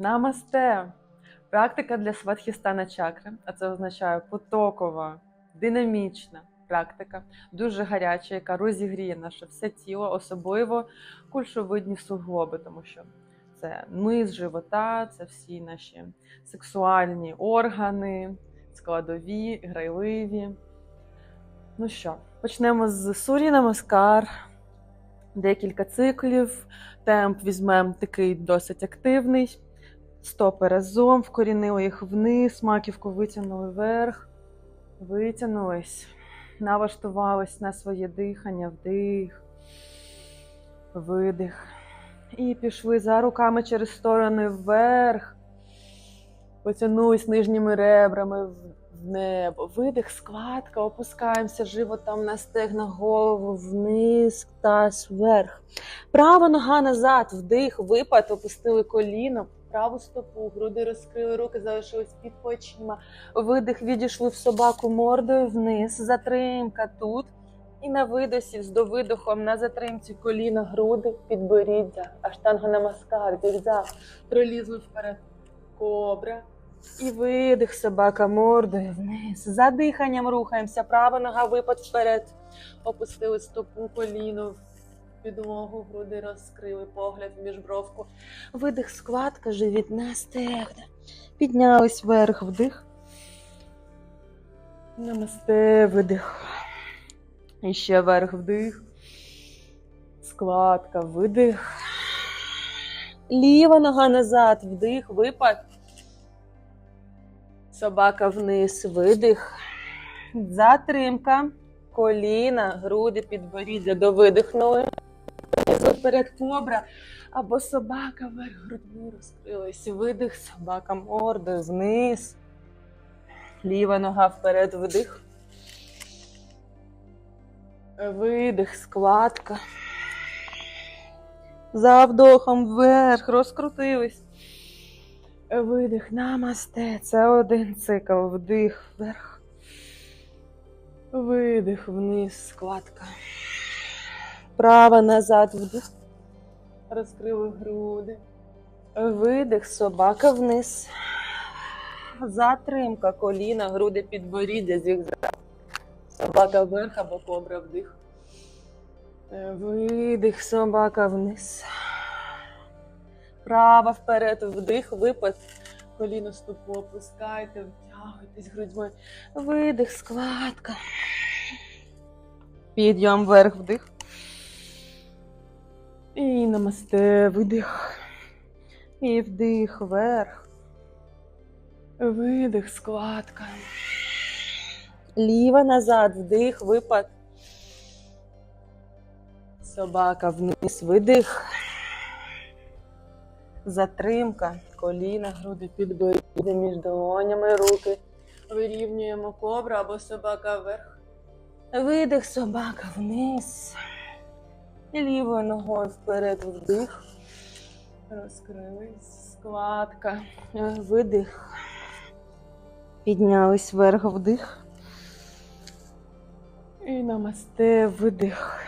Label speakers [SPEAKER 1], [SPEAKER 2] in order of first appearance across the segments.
[SPEAKER 1] Намасте! Практика для сватхістана чакри, а це означає потокова, динамічна практика, дуже гаряча, яка розігріє наше все тіло, особливо кульшовидні суглоби, тому що це низ живота, це всі наші сексуальні органи, складові, грайливі. Ну що, почнемо з сурі намаскар. Декілька циклів. Темп візьмемо такий досить активний. Стопи разом, вкорінили їх вниз, маківку витягнули вверх, витягнулись, налаштувались на своє дихання, вдих, видих. І пішли за руками через сторони вверх. Потягнулись нижніми ребрами в небо. Видих, складка, опускаємося животом на стегна голову вниз, таз вверх. Права нога назад, вдих, випад, опустили коліно, праву стопу, груди розкрили, руки залишились під плечима. Видих, відійшли в собаку мордою вниз, затримка тут. І на видосі з довидохом на затримці коліна, груди, підборіддя, аштанга намаскар, зігзаг, пролізли вперед. Кобра. І видих, собака мордою вниз. За диханням рухаємося. Права нога випад вперед. Опустили стопу коліно підлогу, груди розкрили, погляд в міжбровку. Видих, складка, живіт на стегна. Піднялись вверх, вдих. Намасте, видих. І ще вверх, вдих. Складка, видих. Ліва нога назад, вдих, випад. Собака вниз, видих. Затримка. Коліна, груди, підборіддя до Вперед кобра. Або собака вверх грудьми розкрились. Видих, собака мордою вниз. Ліва нога вперед, вдих. Видих, складка. За вдохом вверх, розкрутились. Видих, намасте. Це один цикл. Вдих вверх. Видих вниз, складка. Права назад, вдих. Розкрили груди. Видих, собака вниз. Затримка, коліна, груди, підборіддя, зігзаг. Собака вверх або кобра вдих. Видих, собака вниз. Права вперед, вдих, випад. Коліно стопу опускайте, втягуйтесь грудьми. Видих, складка. Підйом вверх, вдих. І намасте, видих. І вдих вверх. Видих, складка. Ліва назад, вдих, випад. Собака вниз, видих. Затримка, коліна, груди підборіддя між долонями, руки. Вирівнюємо кобра або собака вверх. Видих, собака вниз. І лівою ногою вперед вдих. Розкрились. Складка. Видих. Піднялись вверх вдих. І намасте видих.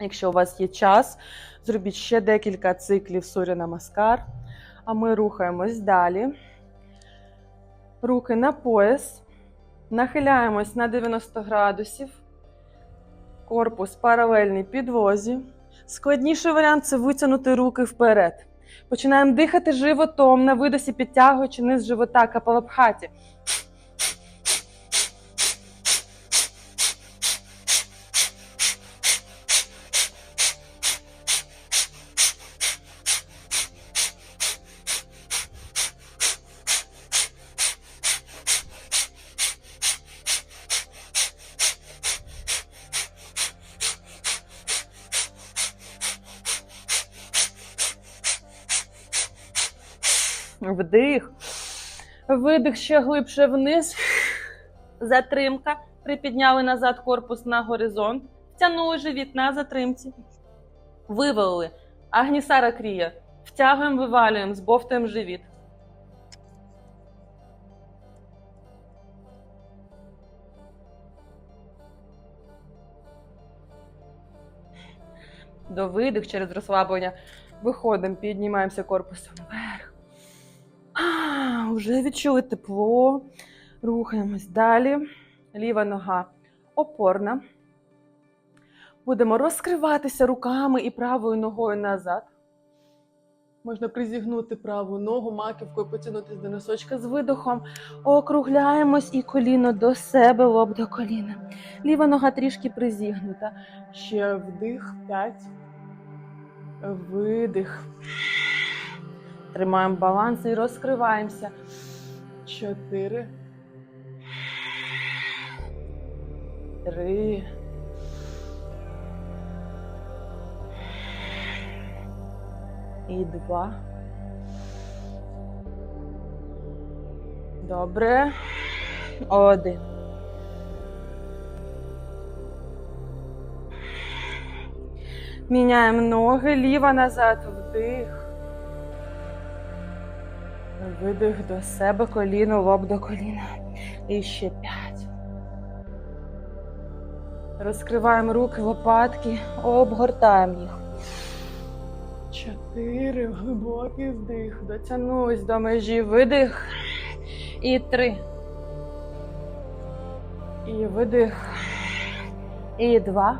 [SPEAKER 1] Якщо у вас є час, зробіть ще декілька циклів суря маскар. А ми рухаємось далі. Руки на пояс. Нахиляємось на 90 градусів. Корпус паралельний підвозі. Складніший варіант це витягнути руки вперед. Починаємо дихати животом на видосі, підтягуючи низ живота капалабхаті. Вдих. Видих ще глибше вниз. Затримка. Припідняли назад корпус на горизонт. Втягнули живіт на затримці. Вивели. Агнісара крія. Втягуємо, вивалюємо, збовтуємо живіт. До видих через розслаблення Виходимо, піднімаємося корпусом вверх. Вже відчули тепло. Рухаємось далі. Ліва нога опорна. Будемо розкриватися руками і правою ногою назад. Можна призігнути праву ногу, маківкою потягнутися до носочка з видохом. Округляємось і коліно до себе, лоб до коліна. Ліва нога трішки призігнута. Ще вдих, п'ять. Видих. Тримаємо баланс і розкриваємося. Чотири. Три. І два. Добре. Один. Міняємо ноги, ліва назад, вдих. Видих до себе, коліно, лоб до коліна. І ще п'ять. Розкриваємо руки, лопатки, обгортаємо їх. Чотири. Глибокий вдих. Дотягнулись до межі. Видих. І три. І видих. І два.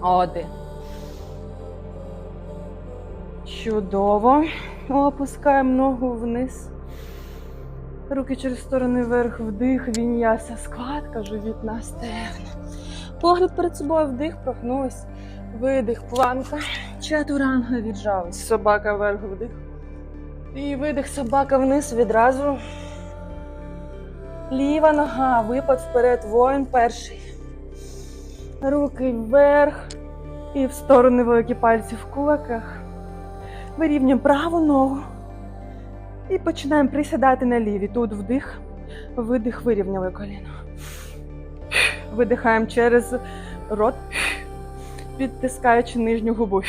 [SPEAKER 1] Один. Чудово. Опускаємо ногу вниз. Руки через сторони вверх, вдих, він'яся, складка, живітна стегна. Погляд перед собою, вдих, прогнулись. Видих, планка. Чатуранга віджались. Собака вверх, вдих. І видих, собака вниз відразу. Ліва нога, випад вперед, воїн перший. Руки вверх і в сторони великі пальці в кулаках. Вирівнюємо праву ногу. І починаємо присідати на ліві. Тут вдих, видих, вирівняли коліно. Видихаємо через рот, підтискаючи нижню губу.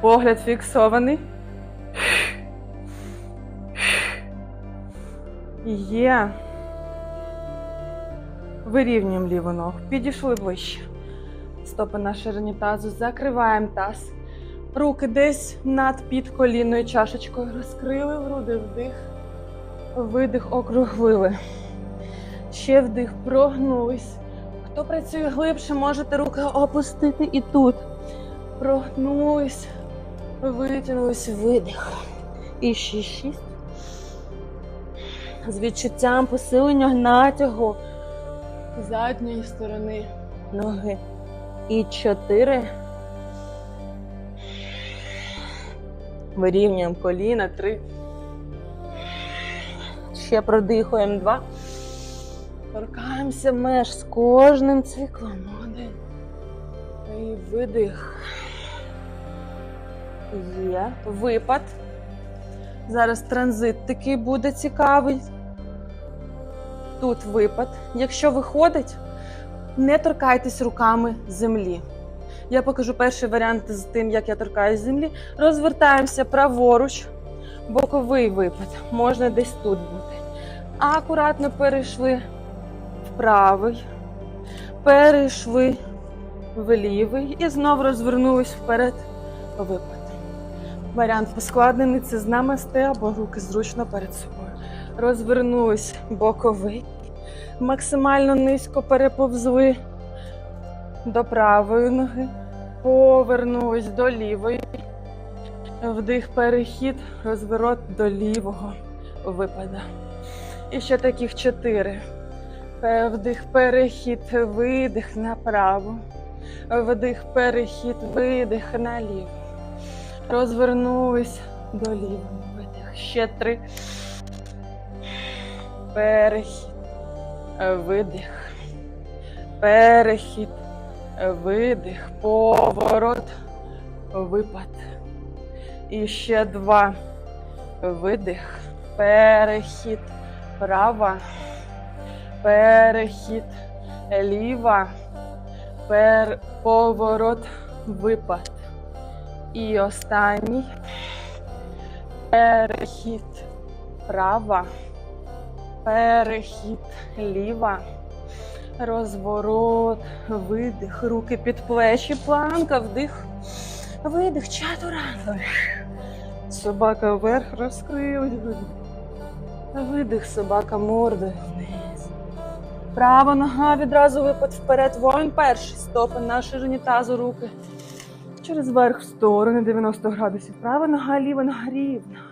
[SPEAKER 1] Погляд фіксований. Є. Вирівнюємо ліву ногу. Підійшли вище. Стопи на ширині тазу. Закриваємо таз. Руки десь над підколінною чашечкою розкрили груди, вдих, видих, округлили. Ще вдих, прогнулись. Хто працює глибше, можете руки опустити і тут. Прогнулись, витягнулись, видих. І ще шість. З відчуттям посилення натягу задньої сторони ноги. І чотири. Вирівнюємо коліна. Три. Ще продихуємо. Два. Торкаємося меж з кожним циклом. Один. І видих. Є. Випад. Зараз транзит такий буде цікавий. Тут випад. Якщо виходить, не торкайтесь руками землі. Я покажу перший варіант з тим, як я торкаюсь землі. Розвертаємося праворуч, боковий випад. Можна десь тут бути. Акуратно перейшли в правий, перейшли в лівий і знову розвернулись вперед випад. Варіант поскладнений це з намасте або руки зручно перед собою. Розвернулись боковий. Максимально низько переповзли до правої ноги, повернулись до лівої. Вдих, перехід, розворот до лівого випада. І ще таких чотири. Е, Вдих, перехід, видих направо. Вдих, перехід, видих наліво. Розвернулись до лівого. Видих. Ще три. Перехід. Видих. Перехід. Видих. Поворот. Випад. І ще два. Видих. Перехід. Права. Перехід. Ліва. Пер... Поворот. Випад. І останній. Перехід. Права. Перехід ліва. Розворот, видих, руки під плечі, планка, вдих, видих, чатуранга. Собака вверх розкрилась. Видих, собака мордою вниз. Права нога відразу випад вперед. Воїн перший. Стопи на ширині тазу, руки. Через верх в сторони 90 градусів. Права нога, ліва нога рівна.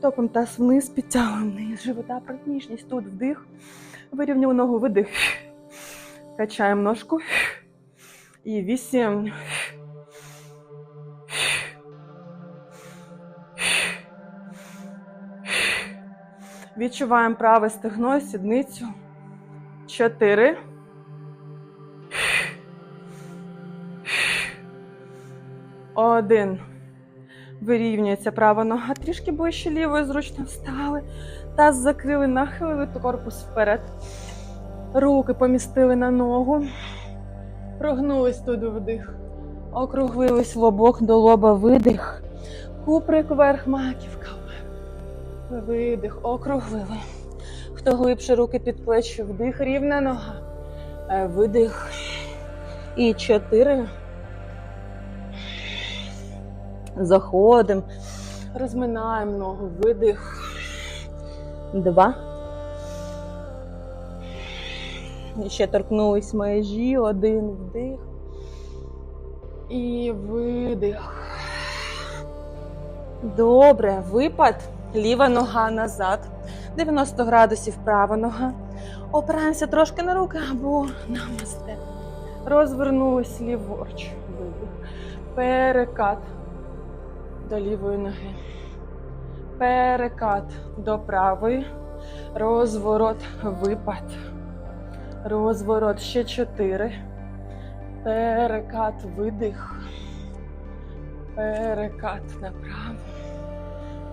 [SPEAKER 1] Топом таз вниз, підтягуємо вниз. Живота практичність. Тут вдих. Вирівняв ногу, видих. Качаємо ножку. І вісім. Відчуваємо праве стегно, сідницю. Чотири. Один. Вирівнюється права нога трішки ближче лівою, зручно встали. Таз закрили, нахилили корпус вперед. Руки помістили на ногу. Прогнулись туди вдих. Округлились лобок до лоба видих. Куприк вверх, маківка. Видих, округлили. Хто глибше руки під плечі, вдих, рівна нога. Е, Видих. І чотири. Заходимо. Розминаємо ногу. Видих. Два. І ще торкнулись межі. Один вдих. І видих. Добре. Випад. Ліва нога назад. 90 градусів права нога. Опираємося трошки на руки або намасте. Розвернулись ліворуч. Видих. Перекат до лівої ноги. Перекат до правої. Розворот, випад. Розворот ще чотири. Перекат, видих. Перекат направо.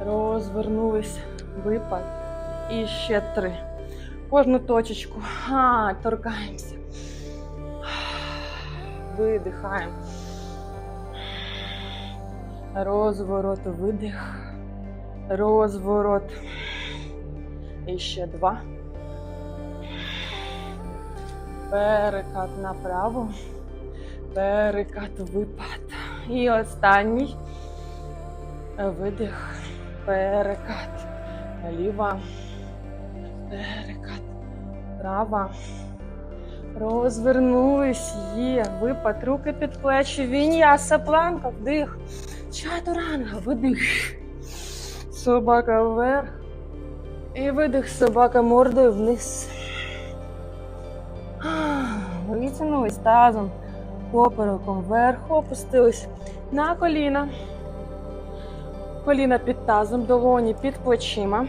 [SPEAKER 1] Розвернулись, випад. І ще три. Кожну точечку. А, торкаємося. Видихаємо. Розворот, видих. Розворот. І ще два. Перекат направо. Перекат випад. І останній. Видих. Перекат. Ліва. Перекат. Права. Розвернулись. Є. Випад. Руки під плечі. Віньяса планка. Вдих. Чатуранга. Видих. Собака вверх. І видих. Собака мордою вниз. Витягнулись тазом. Попереком вверх. Опустились на коліна. Коліна під тазом, долоні під плечима.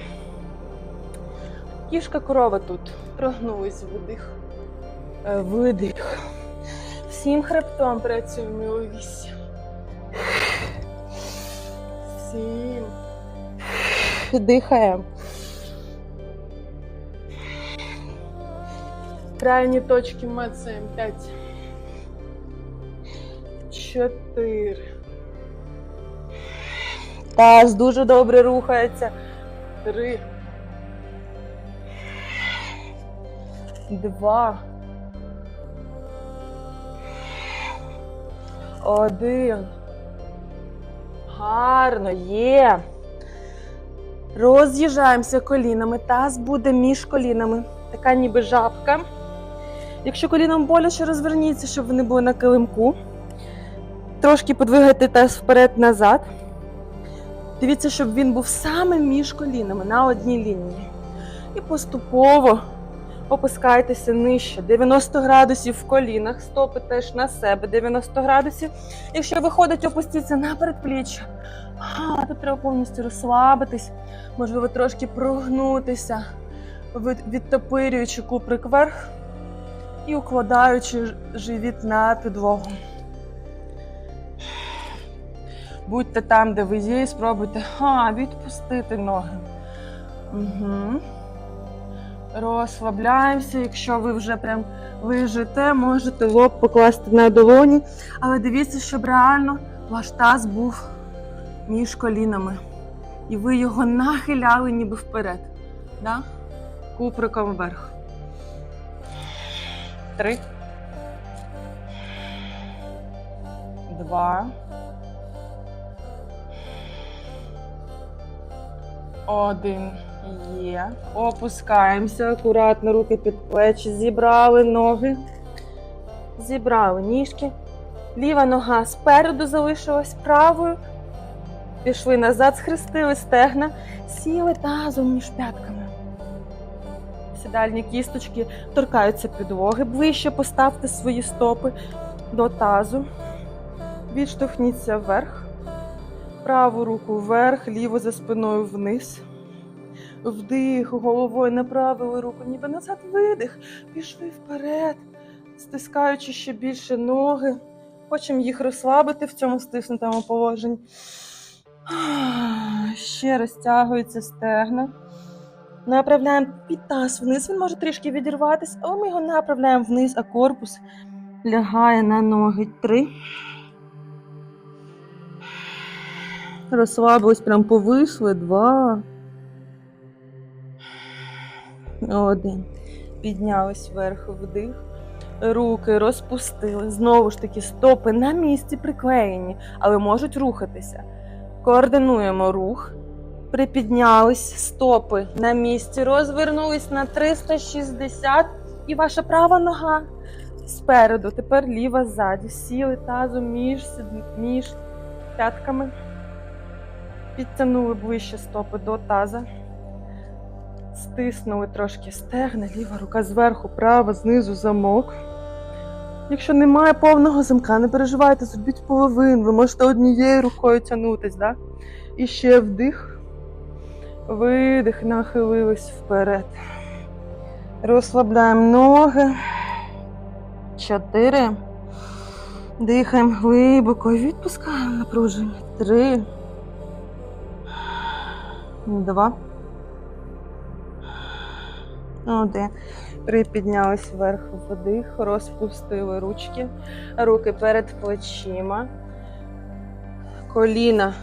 [SPEAKER 1] Кішка корова тут. Прогнулись видих. Е, Видих. Всім хребтом працюємо у вісім. Сім. Дихаємо. Крайні точки мацаємо. П'ять. Чотири. Таз дуже добре рухається. Три. Два. Один. Гарно, є. Роз'їжджаємося колінами. Таз буде між колінами. Така ніби жабка. Якщо коліном боляче, розверніться, щоб вони були на килимку. Трошки подвигайте таз вперед-назад. Дивіться, щоб він був саме між колінами на одній лінії. І поступово опускайтеся нижче. 90 градусів в колінах, стопи теж на себе 90 градусів. Якщо виходить, опустіться на передпліччя. А, тут треба повністю розслабитись, можливо, трошки прогнутися, від- відтопирюючи куприк вверх і укладаючи живіт на підлогу. Будьте там, де ви є, і спробуйте а, відпустити ноги. Угу. Розслабляємося. Якщо ви вже прям лежите, можете лоб покласти на долоні, але дивіться, щоб реально ваш таз був між колінами. І ви його нахиляли ніби вперед. Да? куприком вверх. Три. Два. Один. Є. Опускаємося. Акуратно руки під плечі. Зібрали ноги. Зібрали ніжки. Ліва нога спереду залишилась правою. Пішли назад, схрестили стегна, сіли тазом між п'ятками. Сідальні кісточки торкаються підлоги. Ближче поставте свої стопи до тазу. Відштовхніться вверх. Праву руку вверх, ліву за спиною вниз. Вдих, головою направили руку, ніби назад видих. Пішли вперед, стискаючи ще більше ноги. Хочемо їх розслабити в цьому стиснутому положенні. Ще розтягуються стегна. Направляємо під таз вниз. Він може трішки відірватися, але ми його направляємо вниз, а корпус лягає на ноги. Три. Розслабились, прям повисли. Два. Один. Піднялись вверх вдих. Руки розпустили. Знову ж таки, стопи на місці приклеєні, але можуть рухатися. Координуємо рух. Припіднялись стопи на місці, розвернулись на 360 і ваша права нога спереду. Тепер ліва ззаді. Сіли тазом між, між п'ятками. Підтягнули ближче стопи до таза. Стиснули трошки стегна, ліва рука зверху, права, знизу замок. Якщо немає повного замка, не переживайте, зробіть половину. Ви можете однією рукою тягнутись, да? І ще вдих. Видих, нахилились вперед. Розслабляємо ноги. Чотири. Дихаємо глибоко відпускаємо напруження. Три. Два. Один. Припіднялись вверх вдих, розпустили ручки, руки перед плечима, коліна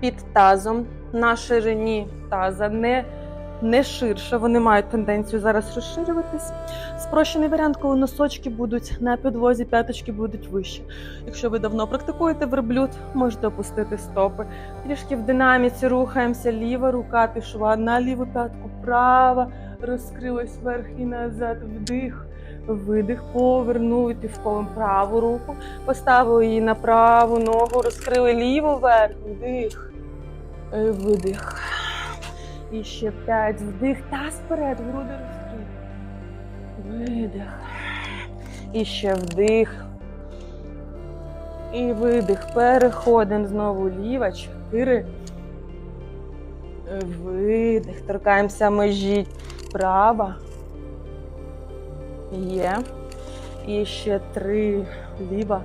[SPEAKER 1] під тазом, на ширині таза, не, не ширше. Вони мають тенденцію зараз розширюватись. Спрощений варіант, коли носочки будуть на підлозі, п'яточки будуть вище. Якщо ви давно практикуєте верблюд, можете опустити стопи. Трішки в динаміці рухаємося. Ліва рука пішла на ліву п'ятку, права розкрилась вверх і назад. Вдих, видих, повернули півколом праву руку, поставили її на праву ногу, розкрили ліву вверх, вдих, е, видих. І ще п'ять. Вдих, таз вперед, груди розкриті. Видих. І ще вдих. І видих. Переходимо знову ліва. Чотири. Видих. Торкаємося межі. Права. Є. І ще три. Ліва.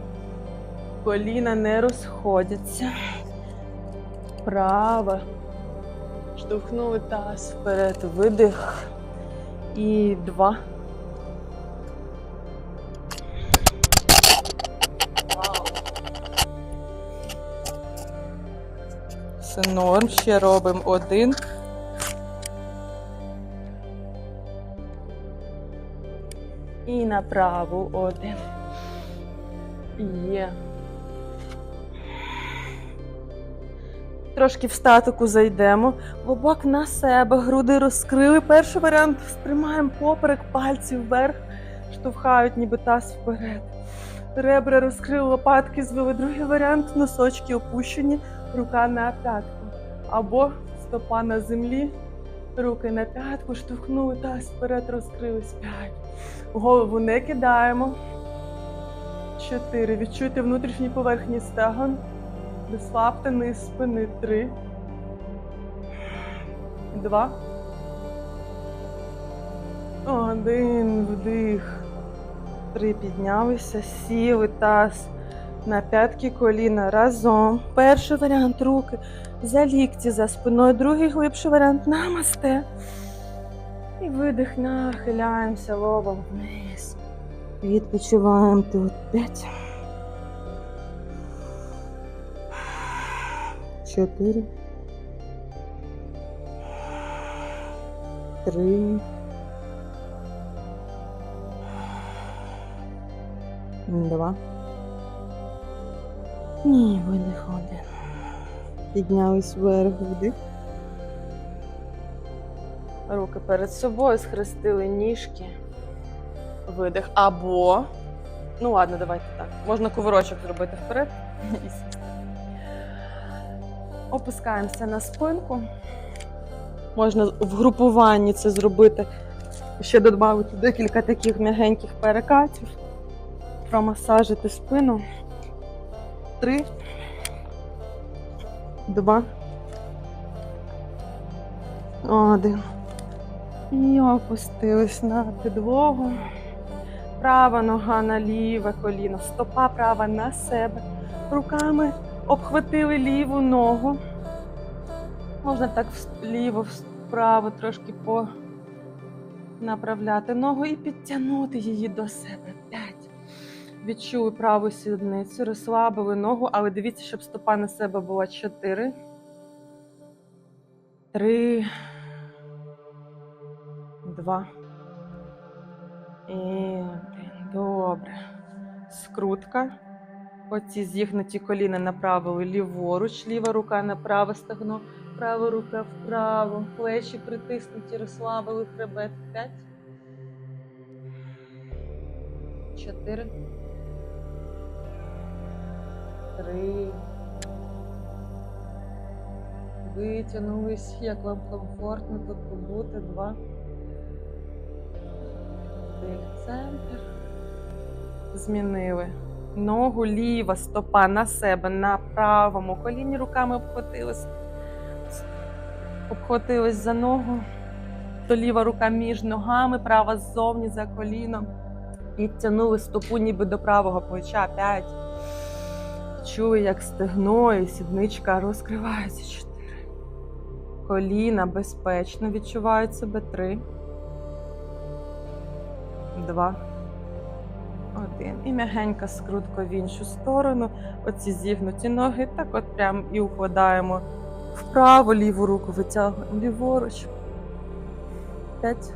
[SPEAKER 1] Коліна не розходяться. Права. Штовхнули таз вперед. Видих. І два. Все норм. Ще робимо один. І направо один. Є. Трошки в статику зайдемо. Лобок на себе, груди розкрили. Перший варіант сприймаємо поперек, пальці вверх, штовхають, ніби таз вперед. Ребра розкрили, лопатки звели. Другий варіант носочки опущені, рука на п'ятку. Або стопа на землі, руки на п'ятку, штовхнули таз вперед, розкрились. П'ять. Голову не кидаємо. Чотири. Відчуйте внутрішній поверхні стегон. Розслабте низ спини. Три. Два. Один. Вдих. Три. Піднялися. Сіли таз. На п'ятки коліна разом. Перший варіант руки за лікті за спиною. Другий глибший варіант намасте. І видих, нахиляємося лобом вниз. Відпочиваємо тут. П'ять. Чотири. Три. Два. Ні, видих один. Піднялись вверх вдих. Руки перед собою схрестили ніжки. Видих. Або. Ну ладно, давайте так. Можна кувирочок зробити вперед. Опускаємося на спинку. Можна в групуванні це зробити. Ще додати декілька таких м'ягеньких перекатів. Промасажити спину. Три. Два. Один. І опустились на підлогу. Права нога на ліве коліно, стопа права на себе. Руками обхватили ліву ногу. Можна так вліво, вправо трошки по направляти ногу і підтягнути її до себе. Відчули праву сідницю, розслабили ногу, але дивіться, щоб стопа на себе була чотири. Три. Два. І один. Добре. Скрутка. Оці зігнуті коліна направили ліворуч, ліва рука на праве стегно, права рука вправо, плечі притиснуті, розслабили хребет. П'ять. Чотири. Три. Витягнулись, як вам комфортно тут побути. Два. Один центр. Змінили. Ногу ліва стопа на себе на правому коліні руками обхватились. Обхватились за ногу. То ліва рука між ногами, права ззовні за коліном. Підтягнули стопу ніби до правого плеча. П'ять. Чули, як стегно і сідничка розкривається. Чотири. Коліна безпечно відчувають себе. Три. Два. Один. І м'ягенька скрутка в іншу сторону. Оці зігнуті ноги. Так от прям і укладаємо вправо, ліву руку витягуємо ліворуч. П'ять.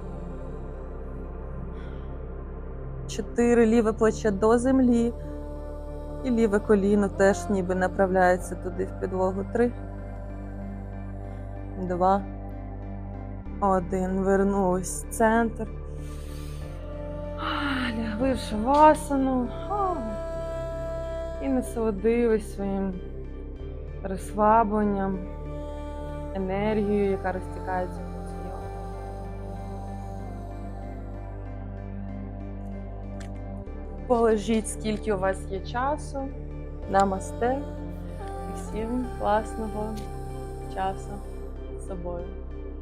[SPEAKER 1] Чотири. Ліве плече до землі. І ліве коліно теж ніби направляється туди в підлогу. Три. Два. Один. Вернулись в центр. Лягли в. І насолодились своїм розслабленням, енергією, яка розтікається по тілу. Положіть, скільки у вас є часу. Намасте. І всім класного часу з собою.